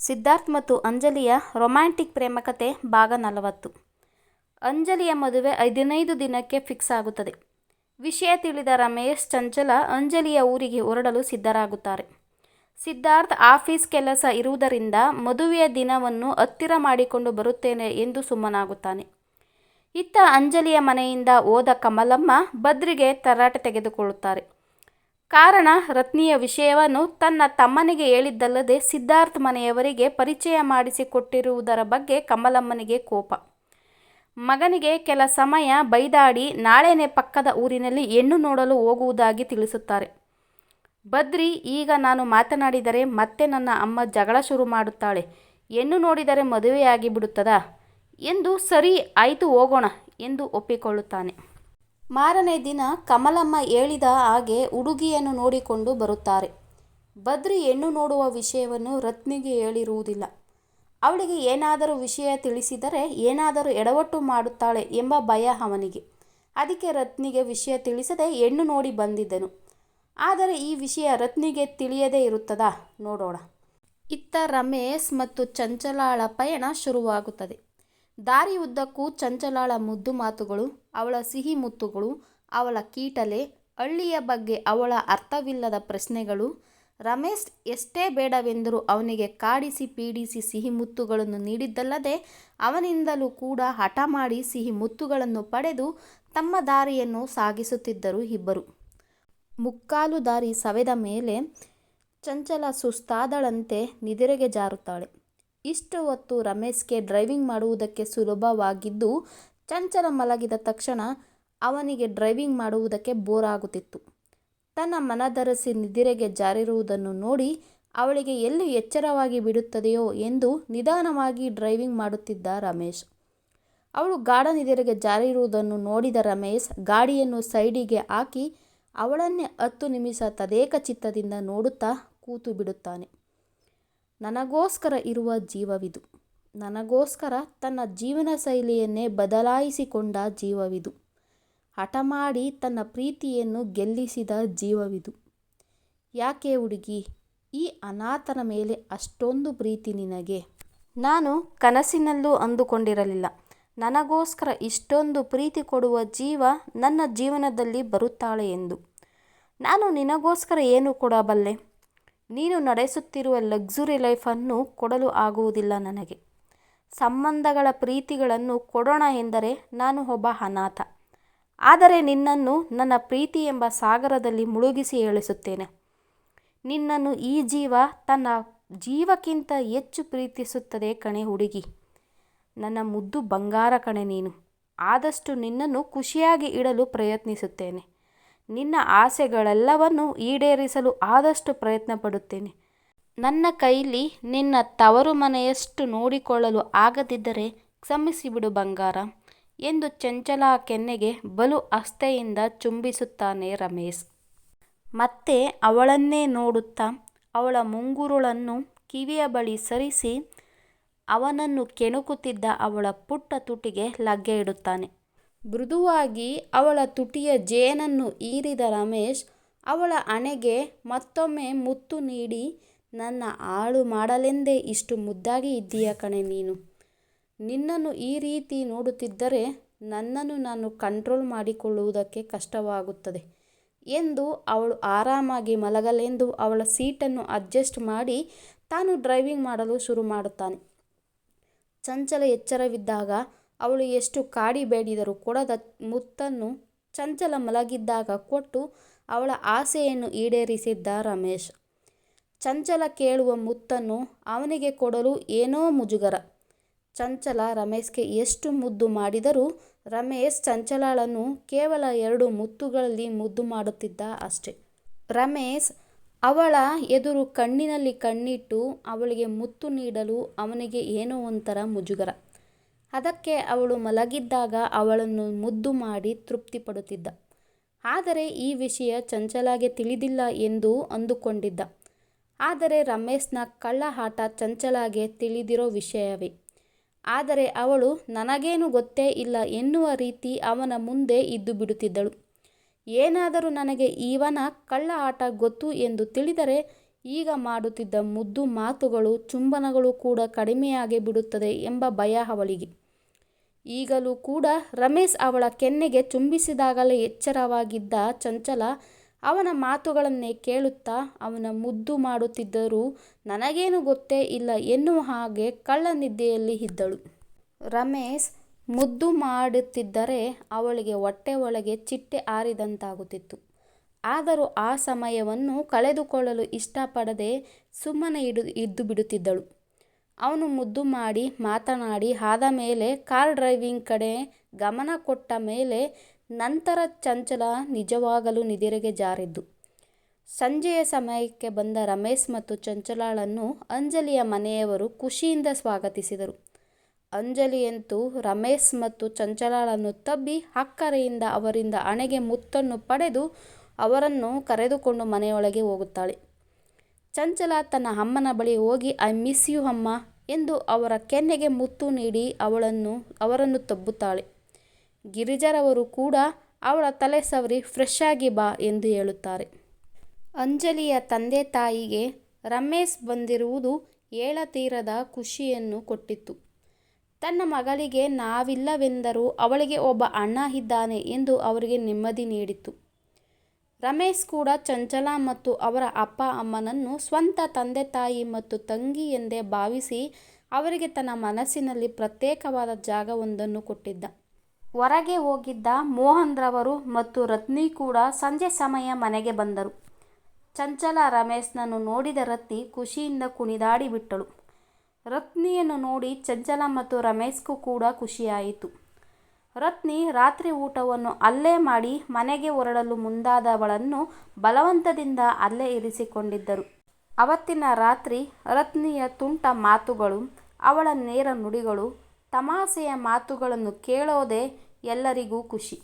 ಸಿದ್ಧಾರ್ಥ್ ಮತ್ತು ಅಂಜಲಿಯ ರೊಮ್ಯಾಂಟಿಕ್ ಪ್ರೇಮಕತೆ ಭಾಗ ನಲವತ್ತು. ಅಂಜಲಿಯ ಮದುವೆ ಹದಿನೈದು ದಿನಕ್ಕೆ ಫಿಕ್ಸ್ ಆಗುತ್ತದೆ. ವಿಷಯ ತಿಳಿದ ರಮೇಶ್ ಚಂಚಲ ಅಂಜಲಿಯ ಊರಿಗೆ ಹೊರಡಲು ಸಿದ್ಧರಾಗುತ್ತಾರೆ. ಸಿದ್ಧಾರ್ಥ್ ಆಫೀಸ್ ಕೆಲಸ ಇರುವುದರಿಂದ ಮದುವೆಯ ದಿನವನ್ನು ಹತ್ತಿರ ಮಾಡಿಕೊಂಡು ಬರುತ್ತೇನೆ ಎಂದು ಸುಮ್ಮನಾಗುತ್ತಾನೆ. ಇತ್ತ ಅಂಜಲಿಯ ಮನೆಯಿಂದ ಹೋದ ಕಮಲಮ್ಮ ಬದ್ರಿಗೆ ತರಾಟೆ ತೆಗೆದುಕೊಳ್ಳುತ್ತಾರೆ. ಕಾರಣ ರತ್ನಿಯ ವಿಷಯವನ್ನು ತನ್ನ ತಮ್ಮನಿಗೆ ಹೇಳಿದ್ದಲ್ಲದೆ ಸಿದ್ಧಾರ್ಥ್ ಮನೆಯವರಿಗೆ ಪರಿಚಯ ಮಾಡಿಸಿಕೊಟ್ಟಿರುವುದರ ಬಗ್ಗೆ ಕಮಲಮ್ಮನಿಗೆ ಕೋಪ. ಮಗನಿಗೆ ಕೆಲ ಸಮಯ ಬೈದಾಡಿ ನಾಳೆನೆ ಪಕ್ಕದ ಊರಿನಲ್ಲಿ ಹೆಣ್ಣು ನೋಡಲು ಹೋಗುವುದಾಗಿ ತಿಳಿಸುತ್ತಾರೆ. ಬದ್ರಿ ಈಗ ನಾನು ಮಾತನಾಡಿದರೆ ಮತ್ತೆ ನನ್ನ ಅಮ್ಮ ಜಗಳ ಶುರು ಮಾಡುತ್ತಾಳೆ. ಹೆಣ್ಣು ನೋಡಿದರೆ ಮದುವೆಯಾಗಿ ಬಿಡುತ್ತದಾ ಎಂದು ಸರಿ, ಆಯಿತು ಹೋಗೋಣ ಎಂದು ಒಪ್ಪಿಕೊಳ್ಳುತ್ತಾನೆ. ಮಾರನೇ ದಿನ ಕಮಲಮ್ಮ ಹೇಳಿದ ಹಾಗೆ ಹುಡುಗಿಯನ್ನು ನೋಡಿಕೊಂಡು ಬರುತ್ತಾರೆ. ಬದ್ರಿ ಹೆಣ್ಣು ನೋಡುವ ವಿಷಯವನ್ನು ರತ್ನಿಗೆ ಹೇಳಿರುವುದಿಲ್ಲ. ಅವಳಿಗೆ ಏನಾದರೂ ವಿಷಯ ತಿಳಿಸಿದರೆ ಏನಾದರೂ ಎಡವಟ್ಟು ಮಾಡುತ್ತಾಳೆ ಎಂಬ ಭಯ ಅವನಿಗೆ. ಅದಕ್ಕೆ ರತ್ನಿಗೆ ವಿಷಯ ತಿಳಿಸದೆ ಹೆಣ್ಣು ನೋಡಿ ಬಂದಿದ್ದನು. ಆದರೆ ಈ ವಿಷಯ ರತ್ನಿಗೆ ತಿಳಿಯದೇ ಇರುತ್ತದಾ? ನೋಡೋಣ. ಇತ್ತ ರಮೇಶ್ ಮತ್ತು ಚಂಚಲಾಳ ಪಯಣ ಶುರುವಾಗುತ್ತದೆ. ದಾರಿ ಉದ್ದಕ್ಕೂ ಚಂಚಲಾಳ ಮುದ್ದು ಮಾತುಗಳು, ಅವಳ ಸಿಹಿ ಮುತ್ತುಗಳು, ಅವಳ ಕೀಟಲೆ, ಹಳ್ಳಿಯ ಬಗ್ಗೆ ಅವಳ ಅರ್ಥವಿಲ್ಲದ ಪ್ರಶ್ನೆಗಳು, ರಮೇಶ್ ಎಷ್ಟೇ ಬೇಡವೆಂದರೂ ಅವನಿಗೆ ಕಾಡಿಸಿ ಪೀಡಿಸಿ ಸಿಹಿ ಮುತ್ತುಗಳನ್ನು ನೀಡಿದ್ದಲ್ಲದೆ ಅವನಿಂದಲೂ ಕೂಡ ಹಠ ಮಾಡಿ ಸಿಹಿ ಮುತ್ತುಗಳನ್ನು ಪಡೆದು ತಮ್ಮ ದಾರಿಯನ್ನು ಸಾಗಿಸುತ್ತಿದ್ದರು ಇಬ್ಬರು. ಮುಕ್ಕಾಲು ದಾರಿ ಸವೆದ ಮೇಲೆ ಚಂಚಲ ಸುಸ್ತಾದಳಂತೆ ನಿದಿರೆಗೆ ಜಾರುತ್ತಾಳೆ. ಇಷ್ಟು ಹೊತ್ತು ರಮೇಶ್ಗೆ ಡ್ರೈವಿಂಗ್ ಮಾಡುವುದಕ್ಕೆ ಸುಲಭವಾಗಿದ್ದು ಚಂಚಲ ಮಲಗಿದ ತಕ್ಷಣ ಅವನಿಗೆ ಡ್ರೈವಿಂಗ್ ಮಾಡುವುದಕ್ಕೆ ಬೋರ್ ಆಗುತ್ತಿತ್ತು. ತನ್ನ ಮನದರಸಿ ನಿದಿರೆಗೆ ಜಾರಿರುವುದನ್ನು ನೋಡಿ ಅವಳಿಗೆ ಎಲ್ಲಿ ಎಚ್ಚರವಾಗಿ ಬಿಡುತ್ತದೆಯೋ ಎಂದು ನಿಧಾನವಾಗಿ ಡ್ರೈವಿಂಗ್ ಮಾಡುತ್ತಿದ್ದ ರಮೇಶ್. ಅವಳು ಗಾಢ ನಿದಿರೆಗೆ ಜಾರಿರುವುದನ್ನು ನೋಡಿದ ರಮೇಶ್ ಗಾಡಿಯನ್ನು ಸೈಡಿಗೆ ಹಾಕಿ ಅವಳನ್ನೇ ಹತ್ತು ನಿಮಿಷ ತದೇಕ ಚಿತ್ತದಿಂದ ನೋಡುತ್ತಾ ಕೂತು ಬಿಡುತ್ತಾನೆ. ನನಗೋಸ್ಕರ ಇರುವ ಜೀವವಿದು. ನನಗೋಸ್ಕರ ತನ್ನ ಜೀವನ ಶೈಲಿಯನ್ನೇ ಬದಲಾಯಿಸಿಕೊಂಡ ಜೀವವಿದು. ಹಠ ಮಾಡಿ ತನ್ನ ಪ್ರೀತಿಯನ್ನು ಗೆಲ್ಲಿಸಿದ ಜೀವವಿದು. ಯಾಕೆ ಹುಡುಗಿ, ಈ ಅನಾಥನ ಮೇಲೆ ಅಷ್ಟೊಂದು ಪ್ರೀತಿ ನಿನಗೆ? ನಾನು ಕನಸಿನಲ್ಲೂ ಅಂದುಕೊಂಡಿರಲಿಲ್ಲ. ನನಗೋಸ್ಕರ ಇಷ್ಟೊಂದು ಪ್ರೀತಿ ಕೊಡುವ ಜೀವ ನನ್ನ ಜೀವನದಲ್ಲಿ ಬರುತ್ತಾಳೆ ಎಂದು. ನಾನು ನಿನಗೋಸ್ಕರ ಏನು ಕೊಡಬಲ್ಲೆ? ನೀನು ನಡೆಸುತ್ತಿರುವ ಲಕ್ಸುರಿ ಲೈಫನ್ನು ಕೊಡಲು ಆಗುವುದಿಲ್ಲ ನನಗೆ. ಸಂಬಂಧಗಳ ಪ್ರೀತಿಗಳನ್ನು ಕೊಡೋಣ ಎಂದರೆ ನಾನು ಒಬ್ಬ ಅನಾಥ. ಆದರೆ ನಿನ್ನನ್ನು ನನ್ನ ಪ್ರೀತಿ ಎಂಬ ಸಾಗರದಲ್ಲಿ ಮುಳುಗಿಸಿ ಏಳಿಸುತ್ತೇನೆ. ನಿನ್ನನ್ನು ಈ ಜೀವ ತನ್ನ ಜೀವಕ್ಕಿಂತ ಹೆಚ್ಚು ಪ್ರೀತಿಸುತ್ತದೆ ಕಣೆ ಹುಡುಗಿ. ನನ್ನ ಮುದ್ದು ಬಂಗಾರ ಕಣೆ ನೀನು. ಆದಷ್ಟು ನಿನ್ನನ್ನು ಖುಷಿಯಾಗಿ ಇಡಲು ಪ್ರಯತ್ನಿಸುತ್ತೇನೆ. ನಿನ್ನ ಆಸೆಗಳೆಲ್ಲವನ್ನು ಈಡೇರಿಸಲು ಆದಷ್ಟು ಪ್ರಯತ್ನ ಪಡುತ್ತೇನೆ ನನ್ನ ಕೈಲಿ ನಿನ್ನ ತವರು ಮನೆಯಷ್ಟು ನೋಡಿಕೊಳ್ಳಲು ಆಗದಿದ್ದರೆ ಕ್ಷಮಿಸಿಬಿಡು ಬಂಗಾರ ಎಂದು ಚಂಚಲ ಕೆನ್ನೆಗೆ ಬಲು ಅಸ್ಥೆಯಿಂದ ಚುಂಬಿಸುತ್ತಾನೆ ರಮೇಶ್. ಮತ್ತೆ ಅವಳನ್ನೇ ನೋಡುತ್ತಾ ಅವಳ ಮುಂಗುರುಳನ್ನು ಕಿವಿಯ ಬಳಿ ಸರಿಸಿ ಅವನನ್ನು ಕೆಣಕುತ್ತಿದ್ದ ಅವಳ ಪುಟ್ಟ ತುಟಿಗೆ ಲಗ್ಗೆ ಇಡುತ್ತಾನೆ. ಮೃದುವಾಗಿ ಅವಳ ತುಟಿಯ ಜೇನನ್ನು ಹೀರಿದ ರಮೇಶ್, ಅವಳ ಹಣೆಗೆ ಮತ್ತೊಮ್ಮೆ ಮುತ್ತು ನೀಡಿ, ನನ್ನ ಹಾಳು ಮಾಡಲೆಂದೇ ಇಷ್ಟು ಮುದ್ದಾಗಿ ಇದ್ದೀಯ ಕಣೆ ನೀನು. ನಿನ್ನನ್ನು ಈ ರೀತಿ ನೋಡುತ್ತಿದ್ದರೆ ನನ್ನನ್ನು ನಾನು ಕಂಟ್ರೋಲ್ ಮಾಡಿಕೊಳ್ಳುವುದಕ್ಕೆ ಕಷ್ಟವಾಗುತ್ತದೆ ಎಂದು ಅವಳು ಆರಾಮಾಗಿ ಮಲಗಲೆಂದು ಅವಳ ಸೀಟನ್ನು ಅಡ್ಜಸ್ಟ್ ಮಾಡಿ ತಾನು ಡ್ರೈವಿಂಗ್ ಮಾಡಲು ಶುರು ಮಾಡುತ್ತಾನೆ. ಚಂಚಲ ಎಚ್ಚರವಿದ್ದಾಗ ಅವಳು ಎಷ್ಟು ಕಾಡಿ ಬೇಡಿದರೂ ಕೊಡದ ಮುತ್ತನ್ನು ಚಂಚಲ ಮಲಗಿದ್ದಾಗ ಕೊಟ್ಟು ಅವಳ ಆಸೆಯನ್ನು ಈಡೇರಿಸಿದ್ದ ರಮೇಶ್. ಚಂಚಲ ಕೇಳುವ ಮುತ್ತನ್ನು ಅವನಿಗೆ ಕೊಡಲು ಏನೋ ಮುಜುಗರ. ಚಂಚಲ ರಮೇಶ್ಗೆ ಎಷ್ಟು ಮುದ್ದು ಮಾಡಿದರೂ ರಮೇಶ್ ಚಂಚಲಳನ್ನು ಕೇವಲ ಎರಡು ಮುತ್ತುಗಳಲ್ಲಿ ಮುದ್ದು ಮಾಡುತ್ತಿದ್ದ ಅಷ್ಟೆ. ರಮೇಶ್ ಅವಳ ಎದುರು ಕಣ್ಣಿನಲ್ಲಿ ಕಣ್ಣಿಟ್ಟು ಅವಳಿಗೆ ಮುತ್ತು ನೀಡಲು ಅವನಿಗೆ ಏನೋ ಒಂಥರ ಮುಜುಗರ. ಅದಕ್ಕೆ ಅವಳು ಮಲಗಿದ್ದಾಗ ಅವಳನ್ನು ಮುದ್ದು ಮಾಡಿ ತೃಪ್ತಿಪಡುತ್ತಿದ್ದ. ಆದರೆ ಈ ವಿಷಯ ಚಂಚಲಾಗೆ ತಿಳಿದಿಲ್ಲ ಎಂದು ಅಂದುಕೊಂಡಿದ್ದ. ಆದರೆ ರಮೇಶ್ನ ಕಳ್ಳ ಆಟ ಚಂಚಲಾಗೆ ತಿಳಿದಿರೋ ವಿಷಯವೇ. ಆದರೆ ಅವಳು, ನನಗೇನು ಗೊತ್ತೇ ಇಲ್ಲ ಎನ್ನುವ ರೀತಿ ಅವನ ಮುಂದೆ ಇದ್ದು ಬಿಡುತ್ತಿದ್ದಳು. ಏನಾದರೂ ನನಗೆ ಇವನ ಕಳ್ಳ ಆಟ ಗೊತ್ತು ಎಂದು ತಿಳಿದರೆ ಈಗ ಮಾಡುತ್ತಿದ್ದ ಮುದ್ದು ಮಾತುಗಳು ಚುಂಬನಗಳು ಕೂಡ ಕಡಿಮೆಯಾಗಿ ಬಿಡುತ್ತದೆ ಎಂಬ ಭಯ ಅವಳಿಗೆ. ಈಗಲೂ ಕೂಡ ರಮೇಶ್ ಅವಳ ಕೆನ್ನೆಗೆ ಚುಂಬಿಸಿದಾಗಲೇ ಎಚ್ಚರವಾಗಿದ್ದ ಚಂಚಲ ಅವನ ಮಾತುಗಳನ್ನೇ ಕೇಳುತ್ತಾ ಅವನ ಮುದ್ದು ಮಾಡುತ್ತಿದ್ದರೂ ನನಗೇನು ಗೊತ್ತೇ ಇಲ್ಲ ಎನ್ನುವ ಹಾಗೆ ಕಳ್ಳ ನಿದ್ದೆಯಲ್ಲಿ ಇದ್ದಳು. ರಮೇಶ್ ಮುದ್ದು ಮಾಡುತ್ತಿದ್ದರೆ ಅವಳಿಗೆ ಹೊಟ್ಟೆ ಒಳಗೆ ಚಿಟ್ಟೆ ಹಾರಿದಂತಾಗುತ್ತಿತ್ತು ಆದರೂ ಆ ಸಮಯವನ್ನು ಕಳೆದುಕೊಳ್ಳಲು ಇಷ್ಟಪಡದೆ ಸುಮ್ಮನೆ ಇಡು, ಇದ್ದು ಬಿಡುತ್ತಿದ್ದಳು. ಅವನು ಮುದ್ದು ಮಾಡಿ ಮಾತನಾಡಿ, ಆದ ಮೇಲೆ ಕಾರ್ ಡ್ರೈವಿಂಗ್ ಕಡೆ ಗಮನ ಕೊಟ್ಟ ಮೇಲೆ ನಂತರ ಚಂಚಲ ನಿಜವಾಗಲೂ ನಿದಿರೆಗೆ ಜಾರಿದ್ದು. ಸಂಜೆಯ ಸಮಯಕ್ಕೆ ಬಂದ ರಮೇಶ್ ಮತ್ತು ಚಂಚಲಾಳನ್ನು ಅಂಜಲಿಯ ಮನೆಯವರು ಖುಷಿಯಿಂದ ಸ್ವಾಗತಿಸಿದರು. ಅಂಜಲಿಯಂತೂ ರಮೇಶ್ ಮತ್ತು ಚಂಚಲಾಳನ್ನು ತಬ್ಬಿ ಅಕ್ಕರೆಯಿಂದ ಅವರಿಂದ ಹಣೆಗೆ ಮುತ್ತನ್ನು ಪಡೆದು ಅವರನ್ನು ಕರೆದುಕೊಂಡು ಮನೆಯೊಳಗೆ ಹೋಗುತ್ತಾಳೆ. ಚಂಚಲ ತನ್ನ ಅಮ್ಮನ ಬಳಿ ಹೋಗಿ, ಐ ಮಿಸ್ ಯು ಅಮ್ಮ ಎಂದು ಅವರ ಕೆನ್ನೆಗೆ ಮುತ್ತು ನೀಡಿ ಅವಳನ್ನು, ಅವರನ್ನು ತಬ್ಬುತ್ತಾಳೆ. ಗಿರಿಜರವರು ಕೂಡ ಅವಳ ತಲೆ ಸವರಿ, ಫ್ರೆಶ್ ಆಗಿ ಬಾ ಎಂದು ಹೇಳುತ್ತಾರೆ. ಅಂಜಲಿಯ ತಂದೆ ತಾಯಿಗೆ ರಮೇಶ್ ಬಂದಿರುವುದು ಏಳತೀರದ ಖುಷಿಯನ್ನು ಕೊಟ್ಟಿತ್ತು. ತನ್ನ ಮಗಳಿಗೆ ನಾವಿಲ್ಲವೆಂದರೂ ಅವಳಿಗೆ ಒಬ್ಬ ಅಣ್ಣ ಇದ್ದಾನೆ ಎಂದು ಅವರಿಗೆ ನೆಮ್ಮದಿ ನೀಡಿತು ರಮೇಶ್ ಕೂಡ ಚಂಚಲ ಮತ್ತು ಅವರ ಅಪ್ಪ ಅಮ್ಮನನ್ನು ಸ್ವಂತ ತಂದೆ ತಾಯಿ ಮತ್ತು ತಂಗಿ ಎಂದೇ ಭಾವಿಸಿ ಅವರಿಗೆ ತನ್ನ ಮನಸ್ಸಿನಲ್ಲಿ ಪ್ರತ್ಯೇಕವಾದ ಜಾಗವೊಂದನ್ನು ಕೊಟ್ಟಿದ್ದ. ಹೊರಗೆ ಹೋಗಿದ್ದ ಮೋಹನ್ರವರು ಮತ್ತು ರತ್ನಿ ಕೂಡ ಸಂಜೆ ಸಮಯ ಮನೆಗೆ ಬಂದರು. ಚಂಚಲ ರಮೇಶ್ನನ್ನು ನೋಡಿದ ರತ್ನಿ ಖುಷಿಯಿಂದ ಕುಣಿದಾಡಿ ಬಿಟ್ಟಳು. ರತ್ನಿಯನ್ನು ನೋಡಿ ಚಂಚಲ ಮತ್ತು ರಮೇಶ್ಗೂ ಕೂಡ ಖುಷಿಯಾಯಿತು. ರತ್ನಿ ರಾತ್ರಿ ಊಟವನ್ನು ಅಲ್ಲೇ ಮಾಡಿ ಮನೆಗೆ ಹೊರಡಲು ಮುಂದಾದವಳನ್ನು ಬಲವಂತದಿಂದ ಅಲ್ಲೇ ಇರಿಸಿಕೊಂಡಿದ್ದರು. ಅವತ್ತಿನ ರಾತ್ರಿ ರತ್ನಿಯ ತುಂಟ ಮಾತುಗಳು, ಅವಳ ನೇರ ನುಡಿಗಳು ತಮಾಸೆಯ ಮಾತುಗಳನ್ನು ಕೇಳೋದೇ ಎಲ್ಲರಿಗೂ ಖುಷಿ.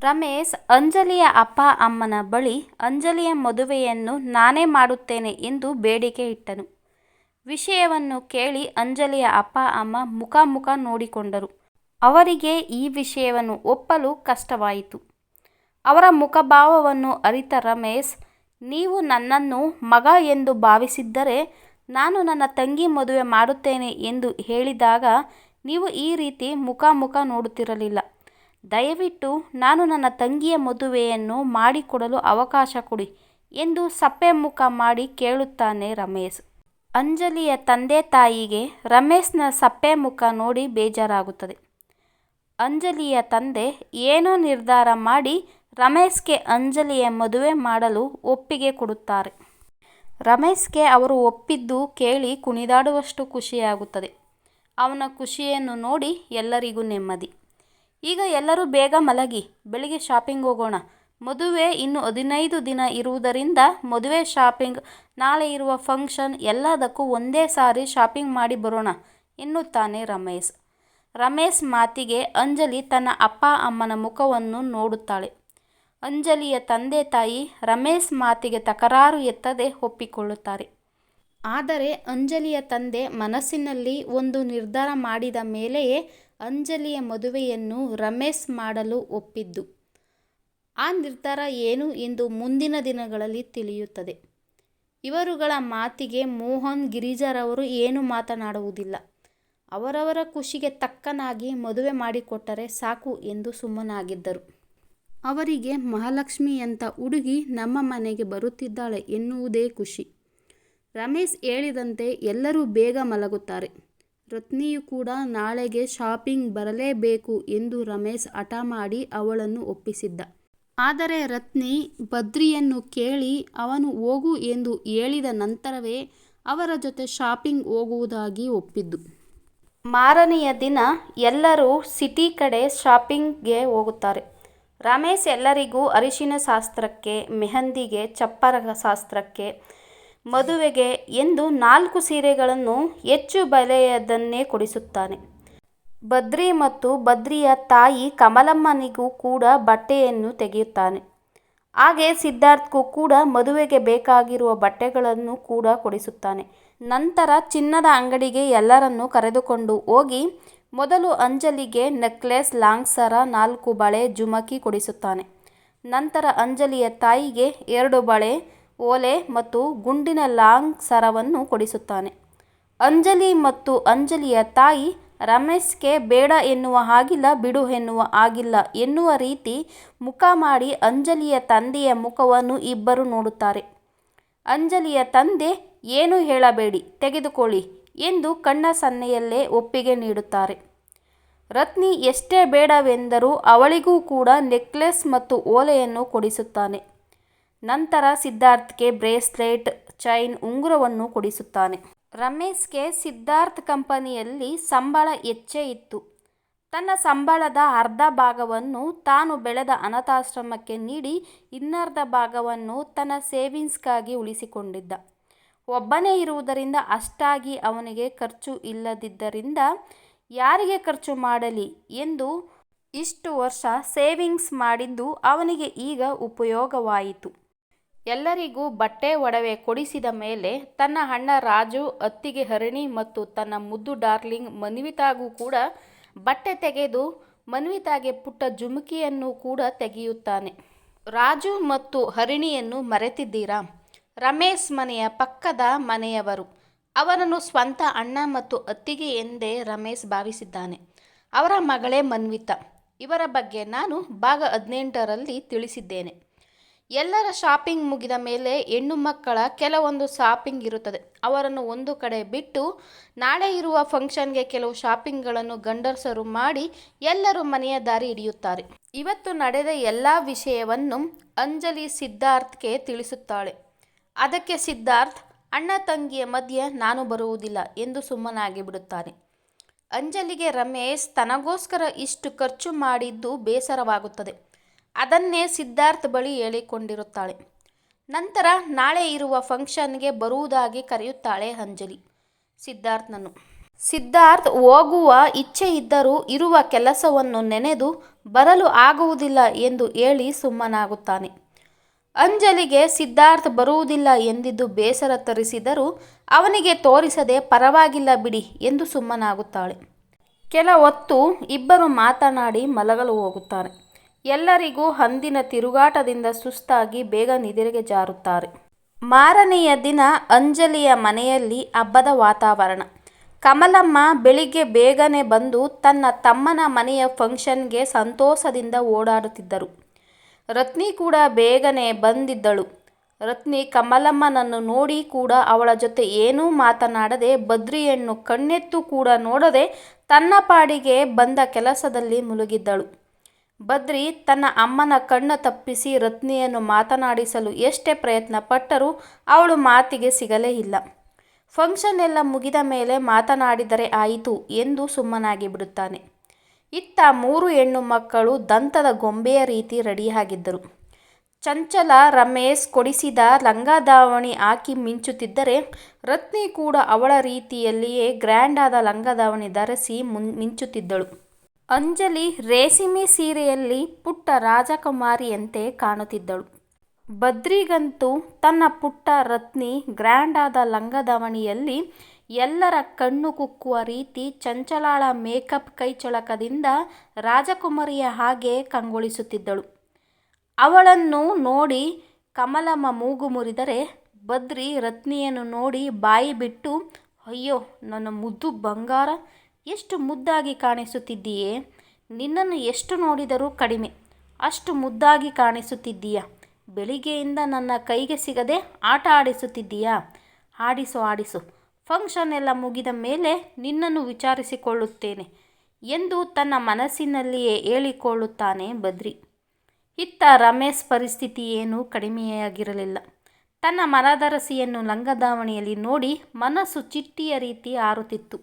ರಮೇಶ್, ಅಂಜಲಿಯ ಅಪ್ಪ ಅಮ್ಮನ ಬಳಿ ಅಂಜಲಿಯ ಮದುವೆಯನ್ನು ನಾನೇ ಮಾಡುತ್ತೇನೆ ಎಂದು ಬೇಡಿಕೆ ಇಟ್ಟನು. ವಿಷಯವನ್ನು ಕೇಳಿ ಅಂಜಲಿಯ ಅಪ್ಪ ಅಮ್ಮ ಮುಖ ಮುಖ ನೋಡಿಕೊಂಡರು. ಅವರಿಗೆ ಈ ವಿಷಯವನ್ನು ಒಪ್ಪಲು ಕಷ್ಟವಾಯಿತು. ಅವರ ಮುಖಭಾವವನ್ನು ಅರಿತ ರಮೇಶ್, ನೀವು ನನ್ನನ್ನು ಮಗ ಎಂದು ಭಾವಿಸಿದ್ದರೆ ನಾನು ನನ್ನ ತಂಗಿ ಮದುವೆ ಮಾಡುತ್ತೇನೆ ಎಂದು ಹೇಳಿದಾಗ ನೀವು ಈ ರೀತಿ ಮುಖ ಮುಖ ನೋಡುತ್ತಿರಲಿಲ್ಲ. ದಯವಿಟ್ಟು ನಾನು ನನ್ನ ತಂಗಿಯ ಮದುವೆಯನ್ನು ಮಾಡಿಕೊಡಲು ಅವಕಾಶ ಕೊಡಿ ಎಂದು ಸಪ್ಪೆ ಮುಖ ಮಾಡಿ ಕೇಳುತ್ತಾನೆ ರಮೇಶ್. ಅಂಜಲಿಯ ತಂದೆ ತಾಯಿಗೆ ರಮೇಶ್ನ ಸಪ್ಪೆ ಮುಖ ನೋಡಿ ಬೇಜಾರಾಗುತ್ತದೆ. ಅಂಜಲಿಯ ತಂದೆ ಏನೋ ನಿರ್ಧಾರ ಮಾಡಿ ರಮೇಶ್ಗೆ ಅಂಜಲಿಯ ಮದುವೆ ಮಾಡಲು ಒಪ್ಪಿಗೆ ಕೊಡುತ್ತಾರೆ. ರಮೇಶ್ಗೆ ಅವರು ಒಪ್ಪಿದ್ದು ಕೇಳಿ ಕುಣಿದಾಡುವಷ್ಟು ಖುಷಿಯಾಗುತ್ತದೆ. ಅವನ ಖುಷಿಯನ್ನು ನೋಡಿ ಎಲ್ಲರಿಗೂ ನೆಮ್ಮದಿ. ಈಗ ಎಲ್ಲರೂ ಬೇಗ ಮಲಗಿ, ಬೆಳಿಗ್ಗೆ ಶಾಪಿಂಗ್ ಹೋಗೋಣ. ಮದುವೆ ಇನ್ನು ಹದಿನೈದು ದಿನ ಇರುವುದರಿಂದ ಮದುವೆ ಶಾಪಿಂಗ್, ನಾಳೆ ಇರುವ ಫಂಕ್ಷನ್ ಎಲ್ಲದಕ್ಕೂ ಒಂದೇ ಸಾರಿ ಶಾಪಿಂಗ್ ಮಾಡಿ ಬರೋಣ ಎನ್ನುತ್ತಾನೆ ರಮೇಶ್. ರಮೇಶ್ ಮಾತಿಗೆ ಅಂಜಲಿ ತನ್ನ ಅಪ್ಪ ಅಮ್ಮನ ಮುಖವನ್ನು ನೋಡುತ್ತಾಳೆ. ಅಂಜಲಿಯ ತಂದೆ ತಾಯಿ ರಮೇಶ್ ಮಾತಿಗೆ ತಕರಾರು ಎತ್ತದೆ ಒಪ್ಪಿಕೊಳ್ಳುತ್ತಾರೆ. ಆದರೆ ಅಂಜಲಿಯ ತಂದೆ ಮನಸ್ಸಿನಲ್ಲಿ ಒಂದು ನಿರ್ಧಾರ ಮಾಡಿದ ಮೇಲೆಯೇ ಅಂಜಲಿಯ ಮದುವೆಯನ್ನು ರಮೇಶ್ ಮಾಡಲು ಒಪ್ಪಿದ್ದು. ಆ ನಿರ್ಧಾರ ಏನು ಎಂದು ಮುಂದಿನ ದಿನಗಳಲ್ಲಿ ತಿಳಿಯುತ್ತದೆ. ಇವರುಗಳ ಮಾತಿಗೆ ಮೋಹನ್ ಗಿರಿಜರವರು ಏನು ಮಾತನಾಡುವುದಿಲ್ಲ. ಅವರವರ ಖುಷಿಗೆ ತಕ್ಕನಾಗಿ ಮದುವೆ ಮಾಡಿಕೊಟ್ಟರೆ ಸಾಕು ಎಂದು ಸುಮ್ಮನಾಗಿದ್ದರು. ಅವರಿಗೆ ಮಹಾಲಕ್ಷ್ಮಿ ಅಂತ ಹುಡುಗಿ ನಮ್ಮ ಮನೆಗೆ ಬರುತ್ತಿದ್ದಾಳೆ ಎನ್ನುವುದೇ ಖುಷಿ. ರಮೇಶ್ ಹೇಳಿದಂತೆ ಎಲ್ಲರೂ ಬೇಗ ಮಲಗುತ್ತಾರೆ. ರತ್ನಿಯು ಕೂಡ ನಾಳೆಗೆ ಶಾಪಿಂಗ್ ಬರಲೇಬೇಕು ಎಂದು ರಮೇಶ್ ಹಠ ಮಾಡಿ ಅವಳನ್ನು ಒಪ್ಪಿಸಿದ್ದ. ಆದರೆ ರತ್ನಿ ಬದ್ರಿಯನ್ನು ಕೇಳಿ, ಅವನು ಹೋಗು ಎಂದು ಹೇಳಿದ ನಂತರವೇ ಅವರ ಜೊತೆ ಶಾಪಿಂಗ್ ಹೋಗುವುದಾಗಿ ಒಪ್ಪಿದ್ದು. ಮಾರನೆಯ ದಿನ ಎಲ್ಲರೂ ಸಿಟಿ ಕಡೆ ಶಾಪಿಂಗ್ಗೆ ಹೋಗುತ್ತಾರೆ. ರಮೇಶ್ ಎಲ್ಲರಿಗೂ ಅರಿಶಿನ ಶಾಸ್ತ್ರಕ್ಕೆ, ಮೆಹಂದಿಗೆ, ಚಪ್ಪರ ಶಾಸ್ತ್ರಕ್ಕೆ, ಮದುವೆಗೆ ಎಂದು ನಾಲ್ಕು ಸೀರೆಗಳನ್ನು ಹೆಚ್ಚು ಬೆಲೆಯದನ್ನೇ ಕೊಡಿಸುತ್ತಾನೆ. ಬದ್ರಿ ಮತ್ತು ಬದ್ರಿಯ ತಾಯಿ ಕಮಲಮ್ಮನಿಗೂ ಕೂಡ ಬಟ್ಟೆಯನ್ನು ತೆಗೆಯುತ್ತಾನೆ. ಹಾಗೆ ಸಿದ್ಧಾರ್ಥ್ಗೂ ಕೂಡ ಮದುವೆಗೆ ಬೇಕಾಗಿರುವ ಬಟ್ಟೆಗಳನ್ನು ಕೂಡ ಕೊಡಿಸುತ್ತಾನೆ. ನಂತರ ಚಿನ್ನದ ಅಂಗಡಿಗೆ ಎಲ್ಲರನ್ನೂ ಕರೆದುಕೊಂಡು ಹೋಗಿ ಮೊದಲು ಅಂಜಲಿಗೆ ನೆಕ್ಲೆಸ್ ಲಾಂಗ್ ಸರ ನಾಲ್ಕು ಬಳೆ ಜುಮಕಿ ಕೊಡಿಸುತ್ತಾನೆ. ನಂತರ ಅಂಜಲಿಯ ತಾಯಿಗೆ ಎರಡು ಬಳೆ, ಓಲೆ ಮತ್ತು ಗುಂಡಿನ ಲಾಂಗ್ ಸರವನ್ನು ಕೊಡಿಸುತ್ತಾನೆ. ಅಂಜಲಿ ಮತ್ತು ಅಂಜಲಿಯ ತಾಯಿ, ರಮೇಶ್ಗೆ ಬೇಡ ಎನ್ನುವ ಹಾಗಿಲ್ಲ, ಬಿಡು ಎನ್ನುವ ಹಾಗಿಲ್ಲ ಎನ್ನುವ ರೀತಿ ಮುಖ ಮಾಡಿ ಅಂಜಲಿಯ ತಂದೆಯ ಮುಖವನ್ನು ಇಬ್ಬರು ನೋಡುತ್ತಾರೆ. ಅಂಜಲಿಯ ತಂದೆ ಏನು ಹೇಳಬೇಡಿ, ತೆಗೆದುಕೊಳ್ಳಿ ಎಂದು ಕಣ್ಣ ಸನ್ನೆಯಲ್ಲೇ ಒಪ್ಪಿಗೆ ನೀಡುತ್ತಾರೆ. ರತ್ನಿ ಎಷ್ಟೇ ಬೇಡವೆಂದರೂ ಅವಳಿಗೂ ಕೂಡ ನೆಕ್ಲೆಸ್ ಮತ್ತು ಓಲೆಯನ್ನು ಕೊಡಿಸುತ್ತಾನೆ. ನಂತರ ಸಿದ್ಧಾರ್ಥ್ಗೆ ಬ್ರೇಸ್ಲೆಟ್, ಚೈನ್, ಉಂಗುರವನ್ನು ಕೊಡಿಸುತ್ತಾನೆ. ರಮೇಶ್ಗೆ ಸಿದ್ಧಾರ್ಥ್ ಕಂಪನಿಯಲ್ಲಿ ಸಂಬಳ ಹೆಚ್ಚೇ ಇತ್ತು. ತನ್ನ ಸಂಬಳದ ಅರ್ಧ ಭಾಗವನ್ನು ತಾನು ಬೆಳೆದ ಅನಾಥಾಶ್ರಮಕ್ಕೆ ನೀಡಿ, ಇನ್ನರ್ಧ ಭಾಗವನ್ನು ತನ್ನ ಸೇವಿಂಗ್ಸ್ಗಾಗಿ ಉಳಿಸಿಕೊಂಡಿದ್ದ. ಒಬ್ಬನೇ ಇರುವುದರಿಂದ ಅಷ್ಟಾಗಿ ಅವನಿಗೆ ಖರ್ಚು ಇಲ್ಲದಿದ್ದರಿಂದ ಯಾರಿಗೆ ಖರ್ಚು ಮಾಡಲಿ ಎಂದು ಇಷ್ಟು ವರ್ಷ ಸೇವಿಂಗ್ಸ್ ಮಾಡಿದ್ದು ಅವನಿಗೆ ಈಗ ಉಪಯೋಗವಾಯಿತು. ಎಲ್ಲರಿಗೂ ಬಟ್ಟೆ ಒಡವೆ ಕೊಡಿಸಿದ ಮೇಲೆ ತನ್ನ ಅಣ್ಣ ರಾಜು, ಅತ್ತಿಗೆ ಹರಿಣಿ ಮತ್ತು ತನ್ನ ಮುದ್ದು ಡಾರ್ಲಿಂಗ್ ಮನ್ವಿತಾಗೂ ಕೂಡ ಬಟ್ಟೆ ತೆಗೆದು ಮನ್ವಿತಾಗೆ ಪುಟ್ಟ ಜುಮುಕಿಯನ್ನು ಕೂಡ ತೆಗೆಯುತ್ತಾನೆ. ರಾಜು ಮತ್ತು ಹರಿಣಿಯನ್ನು ಮರೆತಿದ್ದೀರಾ? ರಮೇಶ್ ಮನೆಯ ಪಕ್ಕದ ಮನೆಯವರು. ಅವರನ್ನು ಸ್ವಂತ ಅಣ್ಣ ಮತ್ತು ಅತ್ತಿಗೆ ಎಂದೇ ರಮೇಶ್ ಭಾವಿಸಿದ್ದಾನೆ. ಅವರ ಮಗಳೇ ಮನ್ವಿತಾ. ಇವರ ಬಗ್ಗೆ ನಾನು ಭಾಗ ಹದಿನೆಂಟರಲ್ಲಿ ತಿಳಿಸಿದ್ದೇನೆ. ಎಲ್ಲರ ಶಾಪಿಂಗ್ ಮುಗಿದ ಮೇಲೆ ಹೆಣ್ಣು ಮಕ್ಕಳ ಕೆಲವೊಂದು ಶಾಪಿಂಗ್ ಇರುತ್ತದೆ. ಅವರನ್ನು ಒಂದು ಕಡೆ ಬಿಟ್ಟು ನಾಳೆ ಇರುವ ಫಂಕ್ಷನ್ಗೆ ಕೆಲವು ಶಾಪಿಂಗ್ಗಳನ್ನು ಗಂಡಸರು ಮಾಡಿ ಎಲ್ಲರೂ ಮನೆಯ ದಾರಿ ಹಿಡಿಯುತ್ತಾರೆ. ಇವತ್ತು ನಡೆದ ಎಲ್ಲ ವಿಷಯವನ್ನು ಅಂಜಲಿ ಸಿದ್ಧಾರ್ಥ್ಗೆ ತಿಳಿಸುತ್ತಾಳೆ. ಅದಕ್ಕೆ ಸಿದ್ಧಾರ್ಥ್, ಅಣ್ಣ ತಂಗಿಯ ಮಧ್ಯೆ ನಾನು ಬರುವುದಿಲ್ಲ ಎಂದು ಸುಮ್ಮನಾಗಿ ಬಿಡುತ್ತಾನೆ. ಅಂಜಲಿಗೆ ರಮೇಶ್ ತನಗೋಸ್ಕರ ಇಷ್ಟು ಖರ್ಚು ಮಾಡಿದ್ದು ಬೇಸರವಾಗುತ್ತದೆ. ಅದನ್ನೇ ಸಿದ್ಧಾರ್ಥ್ ಬಳಿ ಹೇಳಿಕೊಂಡಿರುತ್ತಾಳೆ. ನಂತರ ನಾಳೆ ಇರುವ ಫಂಕ್ಷನ್ಗೆ ಬರುವುದಾಗಿ ಕರೆಯುತ್ತಾಳೆ ಅಂಜಲಿ. ಸಿದ್ಧಾರ್ಥ್ನನ್ನು. ಸಿದ್ಧಾರ್ಥ್ ಹೋಗುವ ಇಚ್ಛೆ ಇದ್ದರೂ ಇರುವ ಕೆಲಸವನ್ನು ನೆನೆದು ಬರಲು ಆಗುವುದಿಲ್ಲ ಎಂದು ಹೇಳಿ ಸುಮ್ಮನಾಗುತ್ತಾನೆ. ಅಂಜಲಿಗೆ ಸಿದ್ಧಾರ್ಥ್ ಬರುವುದಿಲ್ಲ ಎಂದಿದ್ದು ಬೇಸರ ತರಿಸಿದರೂ ಅವನಿಗೆ ತೋರಿಸದೆ ಪರವಾಗಿಲ್ಲ ಬಿಡಿ ಎಂದು ಸುಮ್ಮನಾಗುತ್ತಾಳೆ. ಕೆಲ ಹೊತ್ತು ಇಬ್ಬರು ಮಾತನಾಡಿ ಮಲಗಲು ಹೋಗುತ್ತಾರೆ. ಎಲ್ಲರಿಗೂ ಅಂದಿನ ತಿರುಗಾಟದಿಂದ ಸುಸ್ತಾಗಿ ಬೇಗ ನಿದಿರೆಗೆ ಜಾರುತ್ತಾರೆ. ಮಾರನೆಯ ದಿನ ಅಂಜಲಿಯ ಮನೆಯಲ್ಲಿ ಹಬ್ಬದ ವಾತಾವರಣ. ಕಮಲಮ್ಮ ಬೆಳಿಗ್ಗೆ ಬೇಗನೆ ಬಂದು ತನ್ನ ತಮ್ಮನ ಮನೆಯ ಫಂಕ್ಷನ್ಗೆ ಸಂತೋಷದಿಂದ ಓಡಾಡುತ್ತಿದ್ದರು. ರತ್ನಿ ಕೂಡ ಬೇಗನೆ ಬಂದಿದ್ದಳು. ರತ್ನಿ ಕಮಲಮ್ಮನನ್ನು ನೋಡಿ ಕೂಡ ಅವಳ ಜೊತೆ ಏನೂ ಮಾತನಾಡದೆ ಬದ್ರಿಯನ್ನು ಕಣ್ಣೆತ್ತು ಕೂಡ ನೋಡದೆ ತನ್ನ ಪಾಡಿಗೆ ಬಂದ ಕೆಲಸದಲ್ಲಿ ಮುಳುಗಿದ್ದಳು. ಬದ್ರಿ ತನ್ನ ಅಮ್ಮನ ಕಣ್ಣ ತಪ್ಪಿಸಿ ರತ್ನಿಯನ್ನು ಮಾತನಾಡಿಸಲು ಎಷ್ಟೇ ಪ್ರಯತ್ನ ಪಟ್ಟರೂ ಅವಳು ಮಾತಿಗೆ ಸಿಗಲೇ ಇಲ್ಲ. ಫಂಕ್ಷನ್ ಎಲ್ಲ ಮುಗಿದ ಮೇಲೆ ಮಾತನಾಡಿದರೆ ಆಯಿತು ಎಂದು ಸುಮ್ಮನಾಗಿ ಬಿಡುತ್ತಾನೆ. ಇತ್ತ ಮೂರು ಹೆಣ್ಣು ಮಕ್ಕಳು ದಂತದ ಗೊಂಬೆಯ ರೀತಿ ರೆಡಿಯಾಗಿದ್ದರು. ಚಂಚಲ ರಮೇಶ್ ಕೊಡಿಸಿದ ಲಂಗದಾವಣಿ ಹಾಕಿ ಮಿಂಚುತ್ತಿದ್ದರೆ ರತ್ನಿ ಕೂಡ ಅವಳ ರೀತಿಯಲ್ಲಿಯೇ ಗ್ರ್ಯಾಂಡ್ ಆದ ಲಂಗದಾವಣಿ ಧರಿಸಿ ಮಿಂಚುತ್ತಿದ್ದಳು. ಅಂಜಲಿ ರೇಷ್ಮೆ ಸೀರೆಯಲ್ಲಿ ಪುಟ್ಟ ರಾಜಕುಮಾರಿಯಂತೆ ಕಾಣುತ್ತಿದ್ದಳು. ಬದ್ರಿಗಂತೂ ತನ್ನ ಪುಟ್ಟ ರತ್ನಿ ಗ್ರ್ಯಾಂಡ್ ಆದ ಲಂಗದಾವಣಿಯಲ್ಲಿ ಎಲ್ಲರ ಕಣ್ಣು ಕುಕ್ಕುವ ರೀತಿ ಚಂಚಲಾಳ ಮೇಕಪ್ ಕೈಚಳಕದಿಂದ ರಾಜಕುಮಾರಿಯ ಹಾಗೆ ಕಂಗೊಳಿಸುತ್ತಿದ್ದಳು. ಅವಳನ್ನು ನೋಡಿ ಕಮಲಮ್ಮ ಮೂಗು ಮುರಿದರೆ ಬದ್ರಿ ರತ್ನಿಯನ್ನು ನೋಡಿ ಬಾಯಿ ಬಿಟ್ಟು, ಅಯ್ಯೋ, ನನ್ನ ಮುದ್ದು ಬಂಗಾರ, ಎಷ್ಟು ಮುದ್ದಾಗಿ ಕಾಣಿಸುತ್ತಿದ್ದೀಯೇ? ನಿನ್ನನ್ನು ಎಷ್ಟು ನೋಡಿದರೂ ಕಡಿಮೆ, ಅಷ್ಟು ಮುದ್ದಾಗಿ ಕಾಣಿಸುತ್ತಿದ್ದೀಯ? ಬೆಳಿಗ್ಗೆಯಿಂದ ನನ್ನ ಕೈಗೆ ಸಿಗದೆ ಆಟ ಆಡಿಸುತ್ತಿದ್ದೀಯಾ? ಆಡಿಸು ಆಡಿಸು ಫಂಕ್ಷನ್ ಎಲ್ಲ ಮುಗಿದ ಮೇಲೆ ನಿನ್ನನ್ನು ವಿಚಾರಿಸಿಕೊಳ್ಳುತ್ತೇನೆ ಎಂದು ತನ್ನ ಮನಸ್ಸಿನಲ್ಲಿಯೇ ಹೇಳಿಕೊಳ್ಳುತ್ತಾನೆ ಬದ್ರಿ. ಇತ್ತ ರಮೇಶ್ ಪರಿಸ್ಥಿತಿ ಏನೂ ಕಡಿಮೆಯಾಗಿರಲಿಲ್ಲ. ತನ್ನ ಮನದರಸಿಯನ್ನು ಲಂಗದಾವಣಿಯಲ್ಲಿ ನೋಡಿ ಮನಸ್ಸು ಚಿಟ್ಟಿಯ ರೀತಿ ಆರುತ್ತಿತ್ತು.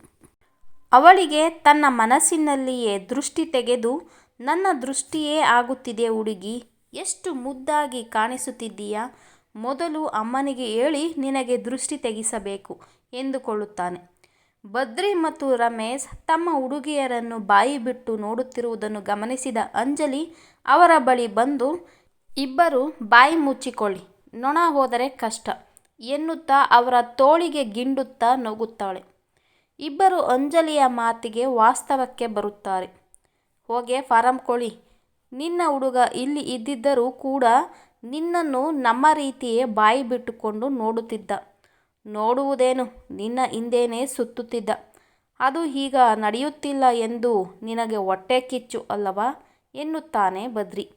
ಅವಳಿಗೆ ತನ್ನ ಮನಸ್ಸಿನಲ್ಲಿಯೇ ದೃಷ್ಟಿ ತೆಗೆದು, ನನ್ನ ದೃಷ್ಟಿಯೇ ಆಗುತ್ತಿದೆ ಹುಡುಗಿ, ಎಷ್ಟು ಮುದ್ದಾಗಿ ಕಾಣಿಸುತ್ತಿದ್ದೀಯಾ? ಮೊದಲು ಅಮ್ಮನಿಗೆ ಹೇಳಿ ನಿನಗೆ ದೃಷ್ಟಿ ತೆಗೆಸಬೇಕು. ಎಂದುಕೊಳ್ಳುತ್ತಾನೆ. ಬದ್ರಿ ಮತ್ತು ರಮೇಶ್ ತಮ್ಮ ಹುಡುಗಿಯರನ್ನು ಬಾಯಿ ಬಿಟ್ಟು ನೋಡುತ್ತಿರುವುದನ್ನು ಗಮನಿಸಿದ ಅಂಜಲಿ ಅವರ ಬಳಿ ಬಂದು, ಇಬ್ಬರು ಬಾಯಿ ಮುಚ್ಚಿಕೊಳ್ಳಿ, ನೊಣ ಹೋದರೆ ಕಷ್ಟ ಎನ್ನುತ್ತಾ ಅವರ ತೋಳಿಗೆ ಗಿಂಡುತ್ತಾ ನಗುತ್ತಾಳೆ. ಇಬ್ಬರು ಅಂಜಲಿಯ ಮಾತಿಗೆ ವಾಸ್ತವಕ್ಕೆ ಬರುತ್ತಾರೆ. ಹೋಗೆ, ಫಾರಂ ಕೋಳಿ ನಿನ್ನ ಹುಡುಗ ಇಲ್ಲಿ ಇದ್ದಿದ್ದರೂ ಕೂಡ ನಿನ್ನನ್ನು ನಮ್ಮ ರೀತಿಯೇ ಬಾಯಿ ಬಿಟ್ಟುಕೊಂಡು ನೋಡುತ್ತಿದ್ದ. ನೋಡುವುದೇನು? ನಿನ್ನ ಹಿಂದೆಯೇ ಸುತ್ತುತ್ತಿದ್ದ. ಅದು ಈಗ ನಡೆಯುತ್ತಿಲ್ಲ ಎಂದು ನಿನಗೆ ಹೊಟ್ಟೆ ಕಿಚ್ಚು ಅಲ್ಲವಾ? ಎನ್ನುತ್ತಾನೆ ಬದ್ರಿ.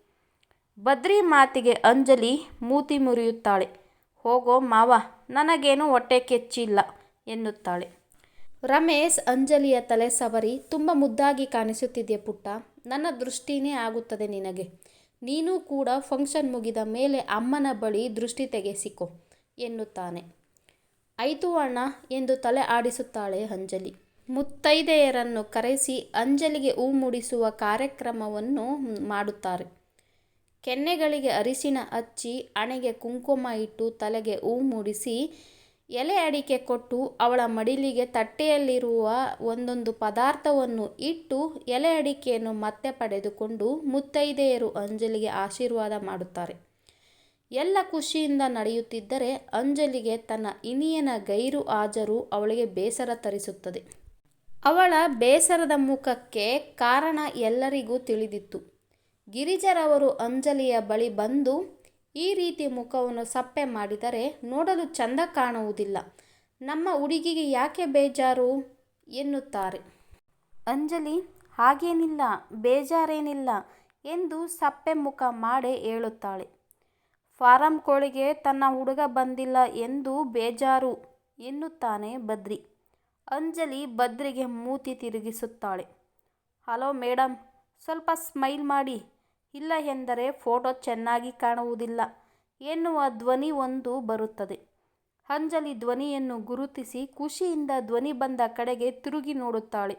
ಬದ್ರಿ ಮಾತಿಗೆ ಅಂಜಲಿ ಮೂತಿ ಮುರಿಯುತ್ತಾಳೆ. ಹೋಗೋ ಮಾವ, ನನಗೇನು ಹೊಟ್ಟೆ ಕೆಚ್ಚಿಲ್ಲ ಎನ್ನುತ್ತಾಳೆ. ರಮೇಶ್ ಅಂಜಲಿಯ ತಲೆ ಸವರಿ ತುಂಬ ಮುದ್ದಾಗಿ ಕಾಣಿಸುತ್ತಿದೆ ಪುಟ್ಟ? ನನ್ನ ದೃಷ್ಟಿನೇ ಆಗುತ್ತದೆ ನಿನಗೆ. ನೀನು ಕೂಡ ಫಂಕ್ಷನ್ ಮುಗಿದ ಮೇಲೆ ಅಮ್ಮನ ಬಳಿ ದೃಷ್ಟಿ ತೆಗೆಸಿಕೊ, ಎನ್ನುತ್ತಾನೆ. ಆಯಿತು ಅಣ್ಣ ಎಂದು ತಲೆ ಆಡಿಸುತ್ತಾಳೆ ಅಂಜಲಿ. ಮುತ್ತೈದೆಯರನ್ನು ಕರೆಸಿ ಅಂಜಲಿಗೆ ಹೂ ಮೂಡಿಸುವ ಕಾರ್ಯಕ್ರಮವನ್ನು ಮಾಡುತ್ತಾರೆ. ಕೆನ್ನೆಗಳಿಗೆ ಅರಿಶಿನ ಹಚ್ಚಿ ಹಣೆಗೆ ಕುಂಕುಮ ಇಟ್ಟು ತಲೆಗೆ ಹೂ ಮೂಡಿಸಿ ಎಲೆ ಅಡಿಕೆ ಕೊಟ್ಟು ಅವಳ ಮಡಿಲಿಗೆ ತಟ್ಟೆಯಲ್ಲಿರುವ ಒಂದೊಂದು ಪದಾರ್ಥವನ್ನು ಇಟ್ಟು ಎಲೆ ಅಡಿಕೆಯನ್ನು ಮತ್ತೆ ಪಡೆದುಕೊಂಡು ಮುತ್ತೈದೆಯರು ಅಂಜಲಿಗೆ ಆಶೀರ್ವಾದ ಮಾಡುತ್ತಾರೆ. ಎಲ್ಲ ಖುಷಿಯಿಂದ ನಡೆಯುತ್ತಿದ್ದರೆ ಅಂಜಲಿಗೆ ತನ್ನ ಇನಿಯನ ಗೈರು ಹಾಜರು ಅವಳಿಗೆ ಬೇಸರ ತರಿಸುತ್ತದೆ. ಅವಳ ಬೇಸರದ ಮುಖಕ್ಕೆ ಕಾರಣ ಎಲ್ಲರಿಗೂ ತಿಳಿದಿತ್ತು. ಗಿರಿಜರವರು ಅಂಜಲಿಯ ಬಳಿ ಬಂದು ಈ ರೀತಿ ಮುಖವನ್ನು ಸಪ್ಪೆ ಮಾಡಿದರೆ ನೋಡಲು ಚಂದ ಕಾಣುವುದಿಲ್ಲ. ನಮ್ಮ ಹುಡುಗಿಗೆ ಯಾಕೆ ಬೇಜಾರು? ಎನ್ನುತ್ತಾರೆ. ಅಂಜಲಿ, ಹಾಗೇನಿಲ್ಲ, ಬೇಜಾರೇನಿಲ್ಲ ಎಂದು ಸಪ್ಪೆ ಮುಖ ಮಾಡೇ ಹೇಳುತ್ತಾಳೆ. ಫಾರಂ ಕೋಳಿಗೆ ತನ್ನ ಹುಡುಗ ಬಂದಿಲ್ಲ ಎಂದು ಬೇಜಾರು ಎನ್ನುತ್ತಾನೆ ಬದ್ರಿ. ಅಂಜಲಿ ಬದ್ರಿಗೆ ಮೂತಿ ತಿರುಗಿಸುತ್ತಾಳೆ. ಹಲೋ ಮೇಡಮ್ ಸ್ವಲ್ಪ ಸ್ಮೈಲ್ ಮಾಡಿ. ಇಲ್ಲ ಎಂದರೆ ಫೋಟೋ ಚೆನ್ನಾಗಿ ಕಾಣುವುದಿಲ್ಲ ಎನ್ನುವ ಧ್ವನಿ ಒಂದು ಬರುತ್ತದೆ. ಅಂಜಲಿ ಧ್ವನಿಯನ್ನು ಗುರುತಿಸಿ ಖುಷಿಯಿಂದ ಧ್ವನಿ ಬಂದ ಕಡೆಗೆ ತಿರುಗಿ ನೋಡುತ್ತಾಳೆ.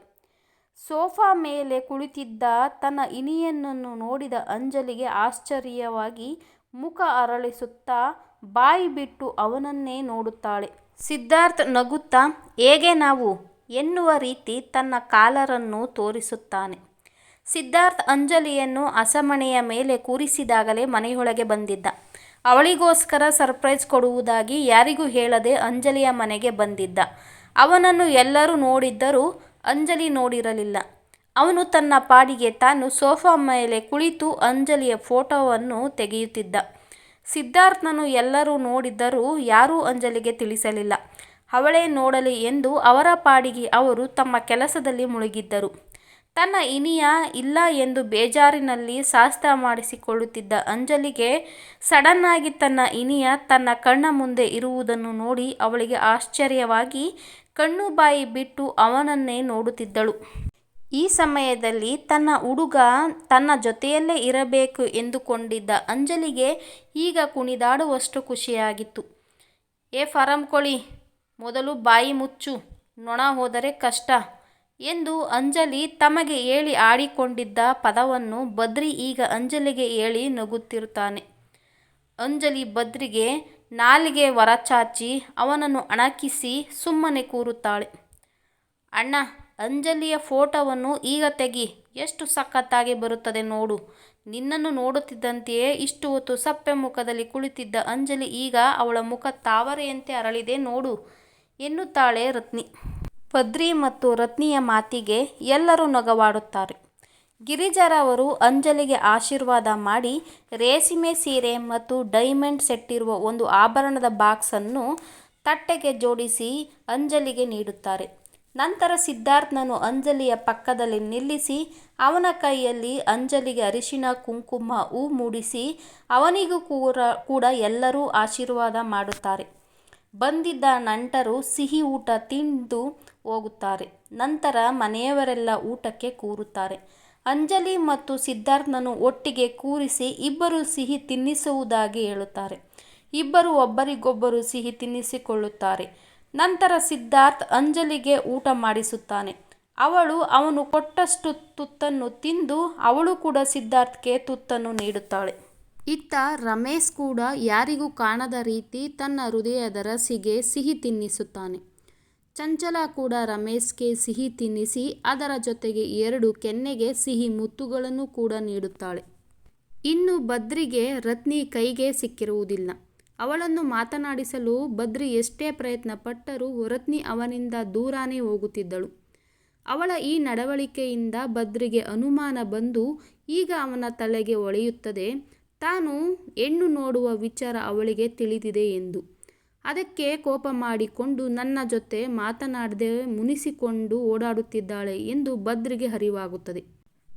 ಸೋಫಾ ಮೇಲೆ ಕುಳಿತಿದ್ದ ತನ್ನ ಇನಿಯನನ್ನು ನೋಡಿದ ಅಂಜಲಿಗೆ ಆಶ್ಚರ್ಯವಾಗಿ ಮುಖ ಅರಳಿಸುತ್ತಾ ಬಾಯಿ ಬಿಟ್ಟು ಅವನನ್ನೇ ನೋಡುತ್ತಾಳೆ. ಸಿದ್ಧಾರ್ಥ್ ನಗುತ್ತಾ, ಹೇಗೆ ನಾವು? ಎನ್ನುವ ರೀತಿ ತನ್ನ ಕಾಲರನ್ನು ತೋರಿಸುತ್ತಾನೆ. ಸಿದ್ಧಾರ್ಥ್ ಅಂಜಲಿಯನ್ನು ಅಸಮಣೆಯ ಮೇಲೆ ಕೂರಿಸಿದಾಗಲೇ ಮನೆಯೊಳಗೆ ಬಂದಿದ್ದ. ಅವಳಿಗೋಸ್ಕರ ಸರ್ಪ್ರೈಸ್ ಕೊಡುವುದಾಗಿ ಯಾರಿಗೂ ಹೇಳದೆ ಅಂಜಲಿಯ ಮನೆಗೆ ಬಂದಿದ್ದ. ಅವನನ್ನು ಎಲ್ಲರೂ ನೋಡಿದ್ದರೂ ಅಂಜಲಿ ನೋಡಿರಲಿಲ್ಲ. ಅವನು ತನ್ನ ಪಾಡಿಗೆ ತಾನು ಸೋಫಾ ಮೇಲೆ ಕುಳಿತು ಅಂಜಲಿಯ ಫೋಟೋವನ್ನು ತೆಗೆಯುತ್ತಿದ್ದ. ಸಿದ್ಧಾರ್ಥನನ್ನು ಎಲ್ಲರೂ ನೋಡಿದ್ದರೂ ಯಾರೂ ಅಂಜಲಿಗೆ ತಿಳಿಸಲಿಲ್ಲ. ಅವಳೇ ನೋಡಲಿ ಎಂದು ಅವರ ಪಾಡಿಗೆ ಅವರು ತಮ್ಮ ಕೆಲಸದಲ್ಲಿ ಮುಳುಗಿದ್ದರು. ತನ್ನ ಇನಿಯ ಇಲ್ಲ ಎಂದು ಬೇಜಾರಿನಲ್ಲಿ ಶಾಸ್ತ್ರ ಮಾಡಿಸಿಕೊಳ್ಳುತ್ತಿದ್ದ ಅಂಜಲಿಗೆ ಸಡನ್ನಾಗಿ ತನ್ನ ಇನಿಯ ತನ್ನ ಕಣ್ಣ ಮುಂದೆ ಇರುವುದನ್ನು ನೋಡಿ ಅವಳಿಗೆ ಆಶ್ಚರ್ಯವಾಗಿ ಕಣ್ಣು ಬಾಯಿ ಬಿಟ್ಟು ಅವನನ್ನೇ ನೋಡುತ್ತಿದ್ದಳು. ಈ ಸಮಯದಲ್ಲಿ ತನ್ನ ಹುಡುಗ ತನ್ನ ಜೊತೆಯಲ್ಲೇ ಇರಬೇಕು ಎಂದುಕೊಂಡಿದ್ದ ಅಂಜಲಿಗೆ ಈಗ ಕುಣಿದಾಡುವಷ್ಟು ಖುಷಿಯಾಗಿತ್ತು. ಏ ಫಾರಂ ಕೋಳಿ, ಮೊದಲು ಬಾಯಿ ಮುಚ್ಚು, ನೊಣ ಹೋದರೆ ಕಷ್ಟ ಎಂದು ಅಂಜಲಿ ತಮಗೆ ಹೇಳಿ ಆಡಿಕೊಂಡಿದ್ದ ಪದವನ್ನು ಬದ್ರಿ ಈಗ ಅಂಜಲಿಗೆ ಹೇಳಿ ನಗುತ್ತಿರುತ್ತಾನೆ. ಅಂಜಲಿ ಬದ್ರಿಗೆ ನಾಲಿಗೆ ಹೊರಚಾಚಿ ಅವನನ್ನು ಅಣಕಿಸಿ ಸುಮ್ಮನೆ ಕೂರುತ್ತಾಳೆ. ಅಣ್ಣ ಅಂಜಲಿಯ ಫೋಟೋವನ್ನು ಈಗ ತೆಗಿ. ಎಷ್ಟು ಸಖತ್ತಾಗಿ ಬರುತ್ತದೆ ನೋಡು. ನಿನ್ನನ್ನು ನೋಡುತ್ತಿದ್ದಂತೆಯೇ ಇಷ್ಟು ಹೊತ್ತು ಸಪ್ಪೆ ಮುಖದಲ್ಲಿ ಕುಳಿತಿದ್ದ ಅಂಜಲಿ ಈಗ ಅವಳ ಮುಖ ತಾವರೆಯಂತೆ ಅರಳಿದೆ ನೋಡು ಎನ್ನುತ್ತಾಳೆ ರತ್ನಿ. ಪದ್ರಿ ಮತ್ತು ರತ್ನಿಯ ಮಾತಿಗೆ ಎಲ್ಲರೂ ನಗವಾಡುತ್ತಾರೆ. ಗಿರಿಜರವರು ಅಂಜಲಿಗೆ ಆಶೀರ್ವಾದ ಮಾಡಿ ರೇಸಿಮೆ ಸೀರೆ ಮತ್ತು ಡೈಮಂಡ್ ಸೆಟ್ಟಿರುವ ಒಂದು ಆಭರಣದ ಬಾಕ್ಸನ್ನು ತಟ್ಟೆಗೆ ಜೋಡಿಸಿ ಅಂಜಲಿಗೆ ನೀಡುತ್ತಾರೆ. ನಂತರ ಸಿದ್ಧಾರ್ಥನನ್ನು ಅಂಜಲಿಯ ಪಕ್ಕದಲ್ಲಿ ನಿಲ್ಲಿಸಿ, ಅವನ ಕೈಯಲ್ಲಿ ಅಂಜಲಿಗೆ ಅರಿಶಿನ, ಕುಂಕುಮ, ಹೂ ಮೂಡಿಸಿ, ಅವನಿಗೂ ಕೂಡ ಕೂಡ ಎಲ್ಲರೂ ಆಶೀರ್ವಾದ ಮಾಡುತ್ತಾರೆ. ಬಂದಿದ್ದ ನಂಟರು ಸಿಹಿ ಊಟ ತಿಂದು ಹೋಗುತ್ತಾರೆ. ನಂತರ ಮನೆಯವರೆಲ್ಲ ಊಟಕ್ಕೆ ಕೂರುತ್ತಾರೆ. ಅಂಜಲಿ ಮತ್ತು ಸಿದ್ಧಾರ್ಥನನ್ನು ಒಟ್ಟಿಗೆ ಕೂರಿಸಿ ಇಬ್ಬರು ಸಿಹಿ ತಿನ್ನಿಸುವುದಾಗಿ ಹೇಳುತ್ತಾರೆ. ಇಬ್ಬರು ಒಬ್ಬರಿಗೊಬ್ಬರು ಸಿಹಿ ತಿನ್ನಿಸಿಕೊಳ್ಳುತ್ತಾರೆ. ನಂತರ ಸಿದ್ಧಾರ್ಥ್ ಅಂಜಲಿಗೆ ಊಟ ಮಾಡಿಸುತ್ತಾನೆ. ಅವಳು ಅವನು ಕೊಟ್ಟಷ್ಟು ತುತ್ತನ್ನು ತಿಂದು ಅವಳು ಕೂಡ ಸಿದ್ಧಾರ್ಥ್ಗೆ ತುತ್ತನ್ನು ನೀಡುತ್ತಾಳೆ. ಇತ್ತ ರಮೇಶ್ ಕೂಡ ಯಾರಿಗೂ ಕಾಣದ ರೀತಿ ತನ್ನ ಹೃದಯದ ರಸಿಗೆ ಸಿಹಿ ತಿನ್ನಿಸುತ್ತಾನೆ. ಚಂಚಲ ಕೂಡ ರಮೇಶ್ಗೆ ಸಿಹಿ ತಿನ್ನಿಸಿ ಅದರ ಜೊತೆಗೆ ಎರಡು ಕೆನ್ನೆಗೆ ಸಿಹಿ ಮುತ್ತುಗಳನ್ನು ಕೂಡ ನೀಡುತ್ತಾಳೆ. ಇನ್ನು ಬದ್ರಿಗೆ ರತ್ನಿ ಕೈಗೆ ಸಿಕ್ಕಿರುವುದಿಲ್ಲ. ಅವಳನ್ನು ಮಾತನಾಡಿಸಲು ಬದ್ರಿ ಎಷ್ಟೇ ಪ್ರಯತ್ನ ಪಟ್ಟರೂ ಹೊರತ್ನಿ ಅವನಿಂದ ದೂರಾನೇ ಹೋಗುತ್ತಿದ್ದಳು ಅವಳ ಈ ನಡವಳಿಕೆಯಿಂದ ಬದ್ರಿಗೆ ಅನುಮಾನ ಬಂದು ಈಗ ಅವನ ತಲೆಗೆ ಒಳೆಯುತ್ತದೆ ತಾನು ಹೆಣ್ಣು ನೋಡುವ ವಿಚಾರ ಅವಳಿಗೆ ತಿಳಿದಿದೆ ಎಂದು. ಅದಕ್ಕೆ ಕೋಪ ಮಾಡಿಕೊಂಡು ನನ್ನ ಜೊತೆ ಮಾತನಾಡದೆ ಮುನಿಸಿಕೊಂಡು ಓಡಾಡುತ್ತಿದ್ದಾಳೆ ಎಂದು ಬದ್ರಿಗೆ ಅರಿವಾಗುತ್ತದೆ.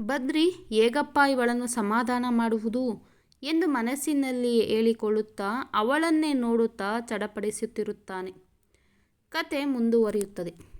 ಬದ್ರಿ, ಹೇಗಪ್ಪ ಇವಳನ್ನು ಸಮಾಧಾನ ಮಾಡುವುದು ಎಂದು ಮನಸ್ಸಿನಲ್ಲಿಯೇ ಹೇಳಿಕೊಳ್ಳುತ್ತಾ ಅವಳನ್ನೇ ನೋಡುತ್ತಾ ಚಡಪಡಿಸುತ್ತಿರುತ್ತಾನೆ. ಕತೆ ಮುಂದುವರಿಯುತ್ತದೆ.